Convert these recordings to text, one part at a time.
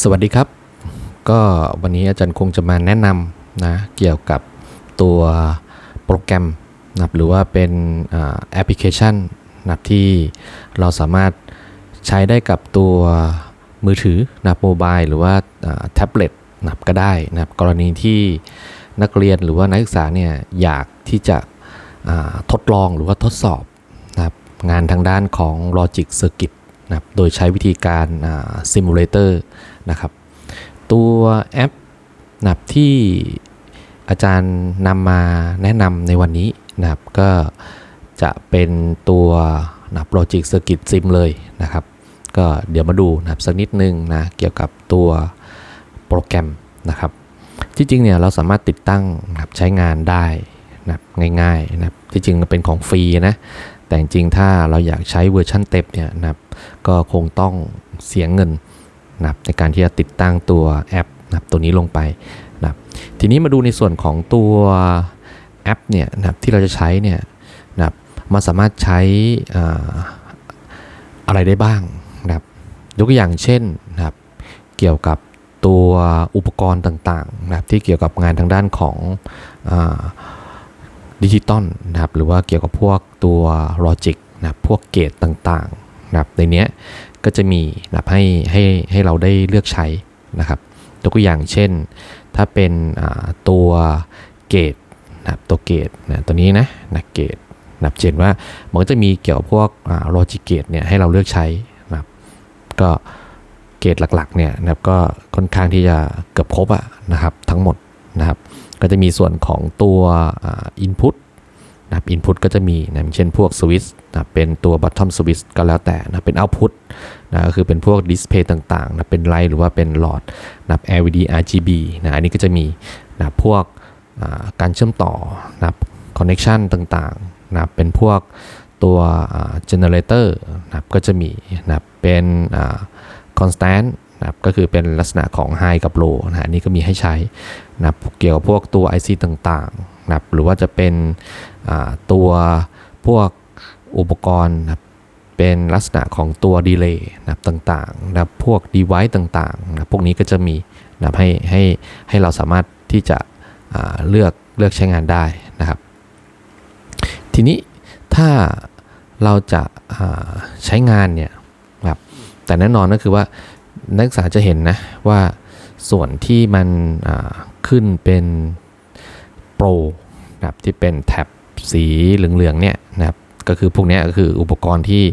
สวัสดีครับ ก็วันนี้อาจารย์คงจะมาแนะนำนะเกี่ยวกับตัวโปรแกรมนะครับหรือว่าเป็นแอปพลิเคชันนะครับที่เราสามารถใช้ได้กับตัวมือถือนะครับโมบายหรือว่าแท็บเล็ตนะครับก็ได้นะกรณีที่นักเรียนหรือว่านักศึกษาเนี่ยอยากที่จะทดลองหรือว่าทดสอบนะงานทางด้านของ Logic Circuit นะครับโดยใช้วิธีการอ่า Simulator นะครับตัวแอปนะครับที่อาจารย์นำมาแนะนำในวันนี้นะครับก็จะเป็นตัวนะครับ Logic Circuit Sim เลยนะครับก็เดี๋ยวมาดูนะครับสักนิดนึงนะเกี่ยวกับตัวโปรแกรมนะครับที่จริงเนี่ยเราสามารถติดตั้งนะครับใช้งานได้นะครับง่ายๆนะครับ ที่จริงมันเป็นของฟรีนะ แต่จริงถ้าเราอยากใช้เวอร์ชันเต็มเนี่ยนะครับก็คงต้องเสียเงินนะครับในการที่จะติดตั้งตัวแอปนะครับตัวนี้ลงไปนะครับทีนี้มาดูในส่วนของตัวแอปเนี่ยนะครับที่เราจะใช้เนี่ยนะครับมันสามารถใช้อ่าอะไรได้บ้างนะครับยกตัวอย่างเช่นนะครับเกี่ยวกับตัวอุปกรณ์ต่างๆนะครับที่เกี่ยวกับงานทางด้านของ ดิจิตอลนะครับหรือว่าเกี่ยวกับพวกตัวลอจิกนะครับพวกเกตต่างๆนะครับในนี้ก็จะมีนะครับให้ให้ให้เราได้เลือกใช้นะครับตัวอย่างเช่น ถ้าเป็นตัวเกตนะครับตัวเกตนะตัวนี้นะนะเกตนะครับเช่นว่ามันก็จะมีเกี่ยวกับพวกโลจิกเกตเนี่ยให้เราเลือกใช้นะครับก็เกตหลักๆเนี่ยนะครับก็ค่อนข้างที่จะเกือบครบอะนะครับทั้งหมด นะครับ ก็จะมีส่วนของตัวอินพุตนะครับ Input ก็จะมีนะเช่นพวก Switch นะเป็นตัว Bottom Switch ก็แล้วแต่นะเป็น Output นะก็คือเป็นพวก Display ต่างๆนะเป็นไลท์หรือว่าเป็นหลอดนะ LED RGB นะอันนี้ก็จะมีนะพวกการเชื่อมต่อนะ Connection ต่างๆนะเป็นพวกตัวอ่า Generator นะก็จะมีนะเป็นอ่า Constant นะก็คือเป็นลักษณะของ High กับ Low นะอันนี้ก็มีให้ใช้ นะเกี่ยวกับพวกตัว IC ต่างๆนะหรือว่าจะเป็นตัวพวกอุปกรณ์นะเป็นลักษณะของตัวดีเลย์นะต่างๆนะพวก device ต่างๆนะพวกนี้ก็จะมีนะให้ให้ให้เราสามารถที่จะเลือกเลือกใช้งานได้นะครับ ทีนี้ถ้าเราจะาใช้งานเนี่ยครับแต่แน่นอนก็คือว่านักศึกษาจะเห็นนะว่าส่วนที่มันา ขึ้นเป็นโปรนะครับที่เป็นแท็บสีเหลืองๆเนี่ยนะครับก็คือพวกนี้ก็คืออุปกรณ์ที่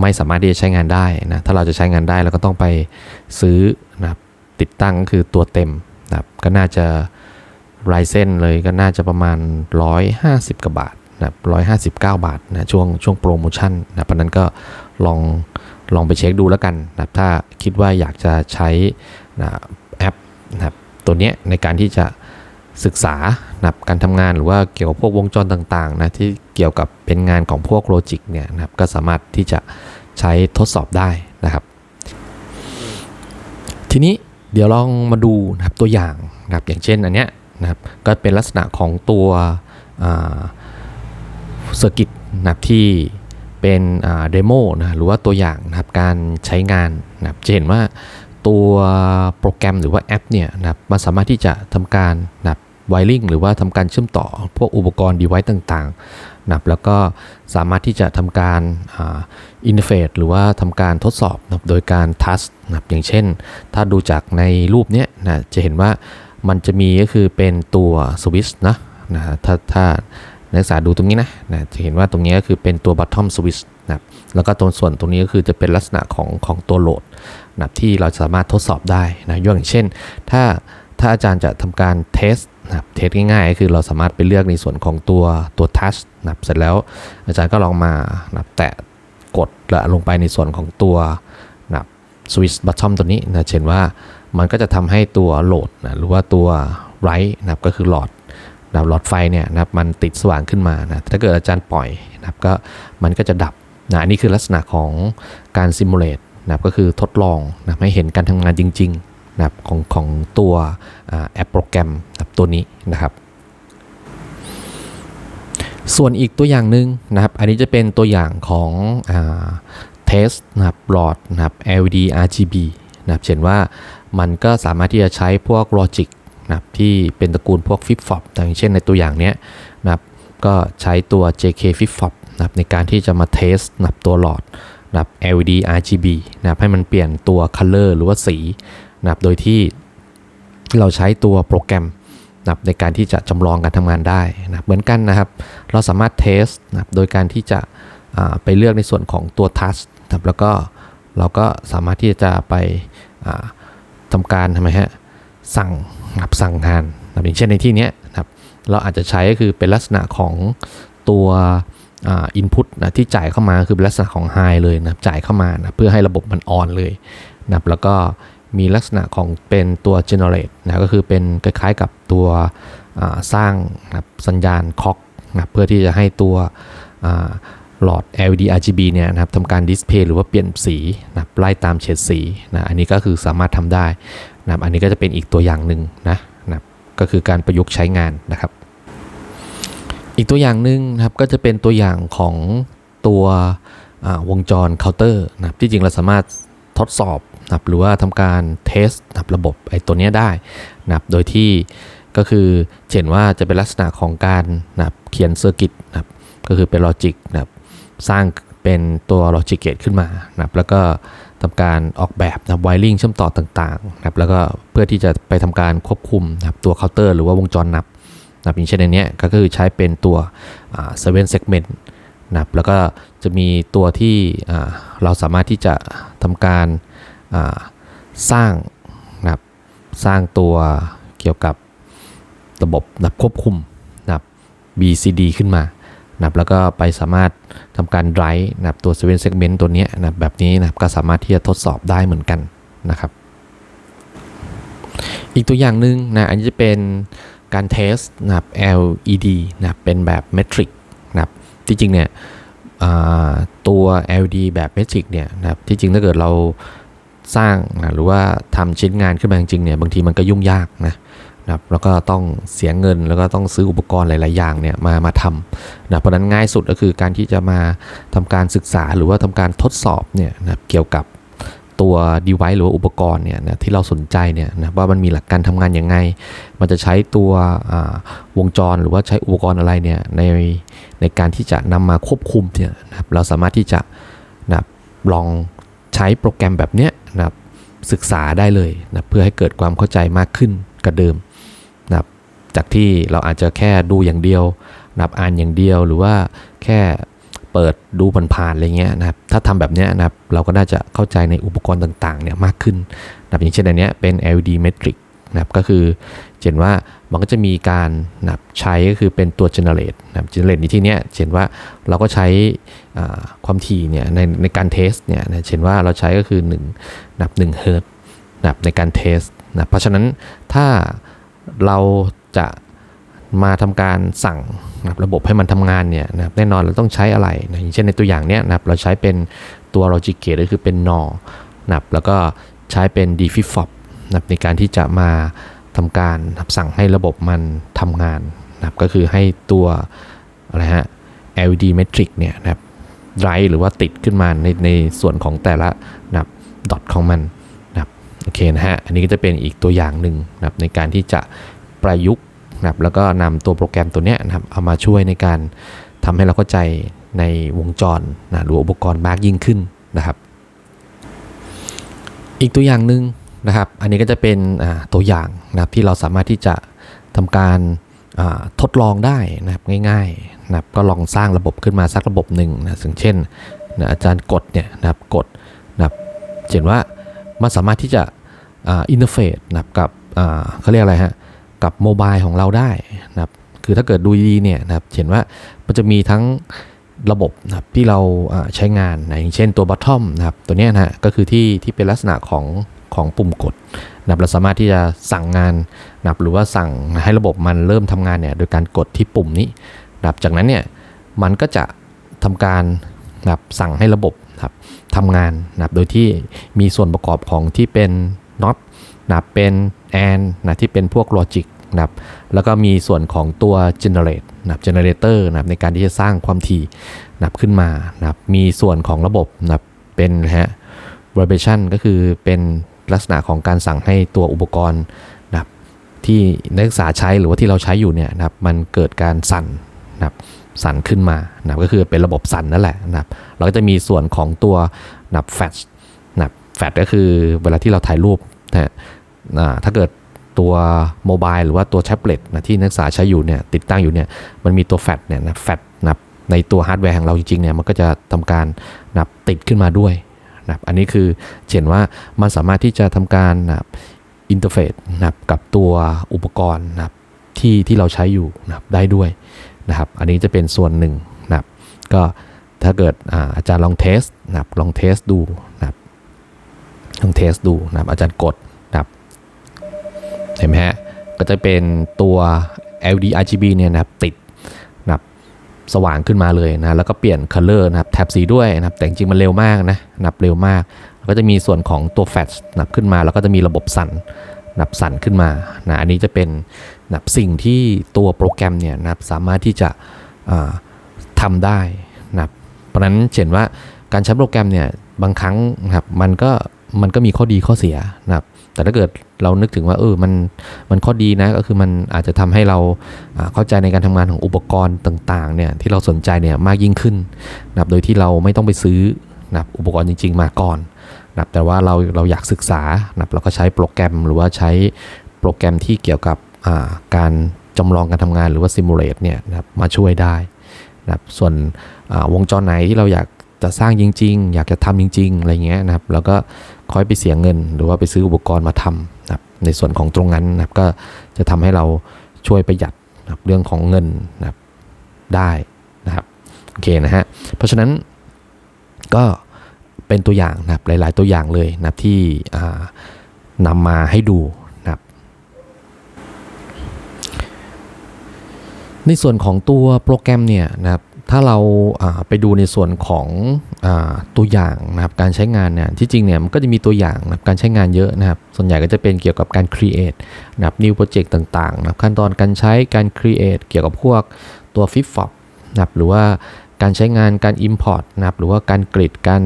ไม่สามารถที่จะใช้งานได้นะถ้าเราจะใช้งานได้เราก็ต้องไปซื้อนะครับติดตั้งก็คือตัวเต็มนะครับก็น่าจะรายเส้นเลยก็น่าจะประมาณ 150กว่าบาทนะครับ159 บาทนะช่วงช่วงโปรโมชั่นนะเพราะนั้นก็ลองลองไปเช็คดูแล้วกันนะครับถ้าคิดว่าอยากจะใช้นะแอปนะครับ ตัวเนี้ยในการที่จะศึกษานะครับการทำงานหรือว่าเกี่ยวกับพวกวงจรต่างๆนะที่เกี่ยวกับเป็นงานของพวกโลจิกเนี่ยนะครับก็สามารถที่จะใช้ทดสอบได้นะครับ ทีนี้เดี๋ยวลองมาดูนะครับตัวอย่างนะครับอย่างเช่นอันเนี้ยนะครับก็เป็นลักษณะของตัวเซอร์กิตนะครับที่เป็นเดโมนะหรือว่าตัวอย่างนะครับการใช้งานนะครับจะเห็นว่า ตัวโปรแกรมหรือว่าแอปเนี่ยนะครับมันสามารถที่จะทำการนะครับไวริงหรือว่าทำการเชื่อมต่อพวกอุปกรณ์ device ต่างๆนะครับแล้วก็สามารถที่จะทำการอินเทอร์เฟซหรือว่าทำการทดสอบนะครับโดยการทัชนะครับอย่างเช่น ถ้าดูจากในรูปเนี้ยนะจะเห็นว่ามันจะมีก็คือเป็นตัวสวิตช์นะนะถ้าถ้านักศึกษาดูตรงนี้นะนะจะเห็นว่าตรงนี้ก็คือเป็นตัว bottom switch นะแล้วก็ตรงส่วนตรงนี้ก็คือจะเป็นลักษณะของของตัวโหลด นะครับที่เราสามารถทดสอบได้นะยกอย่างเช่น ถ้าถ้าอาจารย์จะทำการเทสนะเทสง่ายๆก็คือเราสามารถไปเลือกในส่วนของตัวตัวทัชนะครับเสร็จแล้วอาจารย์ก็ลองมานะครับแตะกดลงไปในส่วนของตัวนะครับสวิตช์บัตทอมตัวนี้นะเช่นว่ามันก็จะทำให้ตัวโหลดนะหรือว่าตัวไรท์นะครับก็คือหลอดนะครับหลอดไฟเนี่ยนะครับมันติดสว่างขึ้นมานะถ้าเกิดอาจารย์ปล่อยนะครับก็มันก็จะดับนะอันนี้คือลักษณะของการซิมูเลต นะก็คือทดลองนะให้เห็นการทำงานจริงๆนะของของตัวแอปโปรแกรมนะตัวนี้นะครับ ส่วนอีกตัวอย่างหนึ่งนะครับ อันนี้จะเป็นตัวอย่างของเทสนะครับหลอดนะครับ LED RGB นะครับเช่นว่ามันก็สามารถที่จะใช้พวก logic นะครับที่เป็นตระกูลพวก flip flop อย่างเช่นในตัวอย่างเนี้ยนะครับก็ใช้ตัว JK flip flop นะครับในการที่จะมาเทสนะครับตัวหลอด นะครับ LED RGB นะครับให้มันเปลี่ยนตัว color หรือว่าสีนะครับโดยที่เราใช้ตัวโปรแกรมนะครับในการที่จะจำลองการทำงานได้นะเหมือนกันนะครับ เราสามารถเทสนะครับโดยการที่จะอ่าไปเลือกในส่วนของตัว touch นะครับแล้วก็เราก็สามารถที่จะไปอ่าทำการทำไมฮะสั่งนะครับสั่งงานนะครับอย่างเช่นในที่นี้นะครับเราอาจจะใช้ก็คือเป็นลักษณะของตัว อินพุตนะที่จ่ายเข้ามาคือเป็นลักษณะของ high เลยนะจ่ายเข้ามานะเพื่อให้ระบบมันออนเลยนะแล้วก็มีลักษณะของเป็นตัว generate นะก็คือเป็นคล้ายๆกับตัวสร้างนะสัญญาณคอกนะครับเพื่อที่จะให้ตัวหลอด LED RGB เนี่ยนะครับทำการดิสเพย์หรือว่าเปลี่ยนสีนะไล่ตามเฉดสีนะอันนี้ก็คือสามารถทำได้นะอันนี้ก็จะเป็นอีกตัวอย่างหนึ่งนะนะก็คือการประยุกต์ใช้งานนะครับ อีกตัวอย่างหนึ่งนะครับก็จะเป็นตัวอย่างของตัววงจรเคาน์เตอร์นะครับที่จริงเราสามารถทดสอบนะครับหรือว่าทำการเทสนะครับระบบไอ้ตัวเนี้ยได้นะครับโดยที่ก็คือเห็นว่าจะเป็นลักษณะของการนะครับเขียนเซอร์กิตนะครับก็คือเป็นลอจิกนะครับสร้างเป็นตัวลอจิกเกตขึ้นมานะครับแล้วก็ทำการออกแบบนะไวริงเชื่อมต่อต่างๆนะครับแล้วก็เพื่อที่จะไปทำการควบคุมนะครับตัวเคาน์เตอร์หรือว่าวงจรนับ นะครับอย่างเช่นในเนี้ยก็คือใช้เป็นตัวเซเว่นเซกเมนต์นะครับแล้วก็จะมีตัวที่เราสามารถที่จะทำการสร้างนะครับสร้างตัวเกี่ยวกับระบบนะครับควบคุมนะครับ BCD ขึ้นมานะครับแล้วก็ไปสามารถทำการไดรฟ์นะครับตัว7 segment ตัวนี้นะครับแบบนี้นะครับก็สามารถที่จะทดสอบได้เหมือนกันนะครับ อีกตัวอย่างหนึ่งนะอันนี้จะเป็น การเทสนะครับ LED นะครับเป็นแบบเมทริกนะครับที่จริงเนี่ยตัว LED แบบเมทริกเนี่ยนะครับที่จริงถ้าเกิดเราสร้างนะหรือว่าทำชิ้นงานขึ้นมาจริงเนี่ยบางทีมันก็ยุ่งยากนะนะครับแล้วก็ต้องเสียเงินแล้วก็ต้องซื้ออุปกรณ์หลาย ๆ อย่างเนี่ยมามาทำนะเพราะนั้นง่ายสุดก็คือการที่จะมาทำการศึกษาหรือว่าทำการทดสอบเนี่ยนะเกี่ยวกับ ตัว device หรือว่าอุปกรณ์เนี่ยนะที่เราสนใจเนี่ยนะว่ามันมีหลักการทำงานยังไง มันจะใช้ตัววงจรหรือว่าใช้อุปกรณ์อะไรเนี่ยในในการที่จะนำมาควบคุมเนี่ยนะครับเราสามารถที่จะนะลองใช้โปรแกรมแบบเนี้ยนะครับศึกษาได้เลยนะเพื่อให้เกิดความเข้าใจมากขึ้นกับเดิมนะครับจากที่เราอาจจะแค่ดูอย่างเดียวนะครับอ่านอย่างเดียวหรือว่าแค่ เปิดดูผ่านๆอะไรเงี้ยนะครับถ้าทำแบบเนี้ยนะครับเราก็น่าจะเข้าใจในอุปกรณ์ต่างๆเนี่ยมากขึ้นนะครับอย่างเช่นอันเนี้ยเป็น LED metric นะครับก็คือเห็นว่ามันก็จะมีการนะครับใช้ก็คือเป็นตัว generate นะครับ generate ในที่เนี้ยเห็นว่าเราก็ใช้ความถี่เนี่ยในในการเทสเนี่ยเห็นว่าเราใช้ก็คือ1นับ1เฮิร์ตนะครับในการเทสนะเพราะฉะนั้นถ้าเราจะ มาทำการสั่งนะระบบให้มันทำงานเนี่ยนะครับแน่นอนเราต้องใช้อะไรนะอย่างเช่นในตัวอย่างเนี้ยนะครับเราใช้เป็นตัว logic gate ก็คือเป็น NOR นะครับแล้วก็ใช้เป็น d f i f o p นะครับในการที่จะมาทำการนะสั่งให้ระบบมันทำงานนะครับก็คือให้ตัวอะไรฮะ LED metric เนี่ยนะครับไรหรือว่าติดขึ้นมาในในส่วนของแต่ละนะครับดอทของมันนะครับโอเคนะฮะ อันนี้ก็จะเป็นอีกตัวอย่างหนึ่งนะครับในการที่จะประยุกต์ นะครับแล้วก็นำตัวโปรแกรมตัวเนี้ยนะครับเอามาช่วยในการทำให้เราเข้าใจในวงจรนะหรืออุปกรณ์มากยิ่งขึ้นนะครับ อีกตัวอย่างหนึ่งนะครับ อันนี้ก็จะเป็นตัวอย่างนะครับที่เราสามารถที่จะทำการทดลองได้นะครับง่ายๆนะครับก็ลองสร้างระบบขึ้นมาสักระบบหนึ่งนะอย่งเช่นนะอาจารย์กดเนี่ยนะครับกดนะครับเห็นว่ามันสามารถที่จะอินเทอร์เฟซนะครับกับเขาเรียกอะไรฮะ กับโมบายของเราได้นะครับคือถ้าเกิดดูดีเนี่ยนะครับเห็นว่ามันจะมีทั้งระบบนะครับที่เราใช้งานนะอย่างเช่นตัว bottom นะครับตัวนี้นะฮะก็คือที่ที่เป็นลักษณะของของปุ่มกดนะครับเราสามารถที่จะสั่งงานนะครับหรือว่าสั่งให้ระบบมันเริ่มทำงานเนี่ยโดยการกดที่ปุ่มนี้นะครับจากนั้นเนี่ยมันก็จะทำการนะครับสั่งให้ระบบนะครับทำงานนะครับโดยที่มีส่วนประกอบของที่เป็น not นะครับเป็น and นะที่เป็นพวก logic นะครับแล้วก็มีส่วนของตัว generate นะครับ generator นะครับในการที่จะสร้างความถี่นะครับขึ้นมานะครับมีส่วนของระบบนะครับเป็นฮะ vibration ก็คือเป็นลักษณะของการสั่งให้ตัวอุปกรณ์นะครับที่นักศึกษาใช้หรือว่าที่เราใช้อยู่เนี่ยนะครับมันเกิดการสั่นนะครับสั่นขึ้นมานะครับก็คือเป็นระบบสั่นนั่นแหละนะครับเราก็จะมีส่วนของตัวนะครับแฟลชนะครับแฟลชก็คือเวลาที่เราถ่ายรูปนะถ้าเกิด ตัวโมบายหรือว่าตัวแท็บเล็ตนะที่นักศึกษาใช้อยู่เนี่ยติดตั้งอยู่เนี่ยมันมีตัวแฟลชเนี่ยนะแฟลชนะครับในตัวฮาร์ดแวร์ของเราจริงๆเนี่ยมันก็จะทำการนะติดขึ้นมาด้วยนะครับอันนี้คือเห็นว่ามันสามารถที่จะทำการนะอินเทอร์เฟซนะกับตัวอุปกรณ์นะที่ที่เราใช้อยู่นะได้ด้วยนะครับอันนี้จะเป็นส่วนหนึ่งนะครับก็ถ้าเกิดอาจารย์ลองเทสนะครับลองเทสดูนะลองเทสดูนะครับอาจารย์กด เห็นไหมฮะ ก็จะเป็นตัว LED RGB เนี่ยนะครับติดนะครับสว่างขึ้นมาเลยนะแล้วก็เปลี่ยน color นะครับแถบสีด้วยนะครับแต่จริงๆมันเร็วมากนะนับเร็วมาก ก็จะมีส่วนของตัวแฟลชนับขึ้นมา แล้วก็จะมีระบบสั่นนับสั่นขึ้นมานะอันนี้จะเป็นนับสิ่งที่ตัวโปรแกรมเนี่ยนะครับสามารถที่จะทำาได้นะครับเพราะฉะนั้นเห็นว่าการใช้โปรแกรมเนี่ยบางครั้งนะครับมันก็มันก็มีข้อดีข้อเสียนะครับ แต่ถ้าเกิดเรานึกถึงว่าเออมันมันข้อดีนะก็คือมันอาจจะทำให้เราเข้าใจในการทำงานของอุปกรณ์ต่างๆเนี่ยที่เราสนใจเนี่ยมากยิ่งขึ้นนะครับโดยที่เราไม่ต้องไปซื้อนะอุปกรณ์จริง ๆ มาก่อนนะครับแต่ว่าเราเราอยากศึกษานะครับเราก็ใช้โปรแกรมหรือว่าใช้โปรแกรมที่เกี่ยวกับการจำลองการทำงานหรือว่าซิมูเลตเนี่ยนะครับมาช่วยได้นะครับส่วนวงจรไหนที่เราอยากจะสร้างจริง ๆ อยากจะทำจริง ๆ อะไรเงี้ยนะครับ แล้วก็ ค่อยไปเสียเงิน หรือว่าไปซื้ออุปกรณ์มาทำนะครับในส่วนของตรงนั้นนะครับก็จะทำให้เราช่วยประหยัดนะครับเรื่องของเงินนะครับได้นะครับโอเคนะฮะเพราะฉะนั้นก็เป็นตัวอย่างนะครับหลาย ๆ ตัวอย่างเลยนะครับที่อ่านำมาให้ดูนะครับในส่วนของตัวโปรแกรมเนี่ยนะครับ ถ้าเราไปดูในส่วนของอตัวอย่างนะครับการใช้งานเนี่ยที่จริงเนี่ยมันก็จะมีตัวอย่างนะการใช้งานเยอะนะครับ ส่วนใหญ่ก็จะเป็นเกี่ยวกับการ create นะครับ new project ต่างๆนะขั้นตอนการใช้การ create เกี่ยวกับพวกตัว f i p f o p นะครับหรือว่าการใช้งานการ import นะครับหรือว่าการกริดการ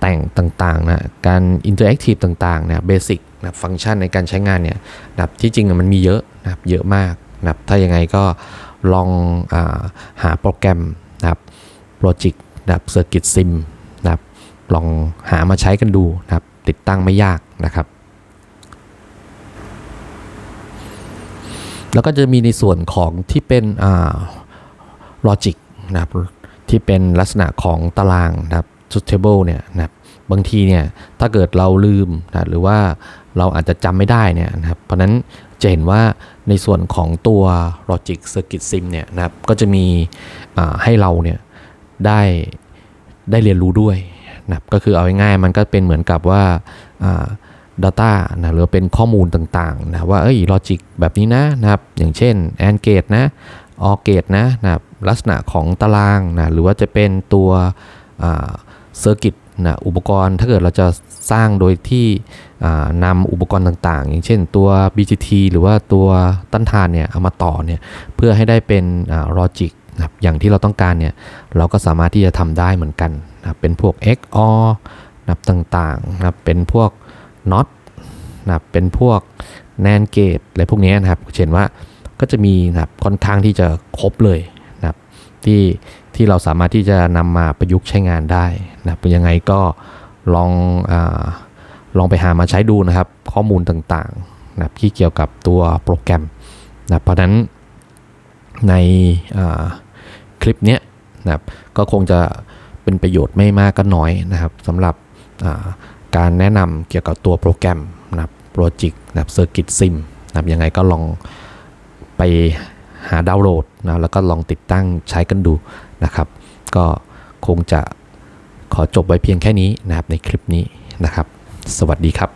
แต่งต่างๆนะการ interactive ต่างๆนะเบสิกนะฟังก์ชันในการใช้งานเนี่ยนะที่จริงมันมีเยอะนะครับเยอะมากนะครับถ้ายังไงก็ ลองอาหาโปรแกรมนะครับ Logic นะครับ Circuit Sim นะครับ ลองหามาใช้กันดูนะครับ ติดตั้งไม่ยากนะครับ แล้วก็จะมีในส่วนของที่เป็นอ่า Logic นะครับที่เป็นลักษณะของตารางนะครับ t table เนี่ยนะครับบางทีเนี่ยถ้าเกิดเราลืมนะหรือว่าเราอาจจะจำไม่ได้เนี่ยนะครับเพราะฉะนั้นจะเห็นว่า ในส่วนของตัว Logic Circuit Sim เนี่ยนะครับก็จะมีให้เราเนี่ยได้ได้เรียนรู้ด้วยนะก็คือเอาง่ายๆมันก็เป็นเหมือนกับว่า Data นะหรือเป็นข้อมูลต่างๆนะว่าเอ้ย Logic แบบนี้นะนะครับอย่างเช่น AND gate นะ OR gate นะนะครับลักษณะของตารางนะหรือว่าจะเป็นตัวเซอร์กิต นะอุปกรณ์ถ้าเกิดเราจะสร้างโดยที่นำอุปกรณ์ต่างๆ อย่างเช่นตัว BGT หรือว่าตัวต้านทานเนี่ยเอามาต่อเนี่ยเพื่อให้ได้เป็นลอจิกนะครับอย่างที่เราต้องการเนี่ยเราก็สามารถที่จะทำได้เหมือนกันนะเป็นพวก XOR นะครับต่างๆนะเป็นพวก NOT นะเป็นพวก NAND gate อะไรพวกนี้นะครับเช่นว่าก็จะมีนะครับค่อนข้างที่จะครบเลยนะครับที่ ที่เราสามารถที่จะนำมาประยุกต์ใช้งานได้นะยังไงก็ลองอลองไปหามาใช้ดูนะครับ ข้อมูลต่างๆนะที่เกี่ยวกับตัวโปรแกรมนะเพราะนั้นในคลิปนี้นะครับก็คงจะเป็นประโยชน์ไม่มากก็น้อยนะครับสำหรับการแนะนำเกี่ยวกับตัวโปรแกรมนะครับโปรจิกนะครับเซอร์กิตซิมนะครับยังไงก็ลองไปหาดาวน์โหลดนะแล้วก็ลองติดตั้งใช้กันดู นะครับ ก็คงจะขอจบไว้เพียงแค่นี้นะครับในคลิปนี้นะครับ สวัสดีครับ